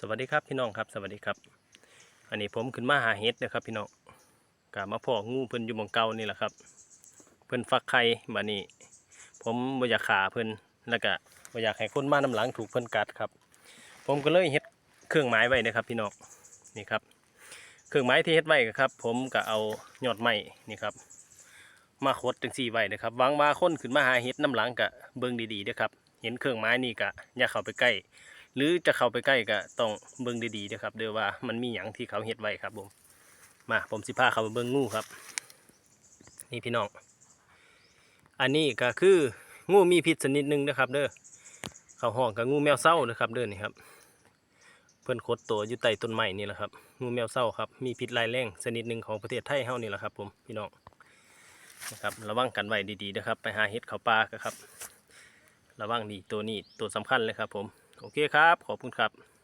สวัสดีครับพี่น้องครับสวัสดีครับ อันนี้ผมขึ้นมาหาเห็ดนะครับพี่น้องกะมาพองูเพิ่นอยู่หมองเก่านี่แหละครับ เพิ่นฟักไข่มานี่ผมบอยากขาเพิ่นแล้วก็บอยากให้คนมาน้ำหลังถูกเพิ่นกัดครับ ผมก็เลยเฮ็ดเครื่องหมายไว้นะครับ พี่น้องนี่ครับ เครื่องหมายที่เฮ็ดไว้ครับ ผมก็เอายอดไม้นี่ครับ มาคดจังซี่ไว้นะครับวังว่าคนขึ้นมาหาเห็ดน้ำหลังก็เบิ่งดีๆเด้อครับเห็นเครื่องหมายนี่ก็อย่าเข้าไปใกล้ หรือจะเข้าไปใกล้ก็ต้องเบิ่งดีๆนะครับเดี๋ยวว่ามันมีหยังที่เขาเฮ็ดไว้ครับผมมาผมสิพาเขาไปเบิ่งงูครับ นี่พี่น้อง อันนี้ก็คืองูมีพิษชนิดหนึ่งนะครับ เด้อเขาห้องกับงูแมวเศร้านะครับ เด้อนี่ครับ เพื่อนคดตัวอยู่ใต้ต้นไม้นี่แหละครับงูแมวเศร้าครับมีพิษร้ายแรงชนิดหนึ่งของประเทศไทยเฮานี่แหละครับ ผมพี่น้องนะครับระวังกันไว้ดีๆนะครับ ไปหาเห็ดเขาปลากันครับ ระวังดีตัวนี้ตัวสำคัญเลยครับ ผม โอเคครับ ขอบคุณครับ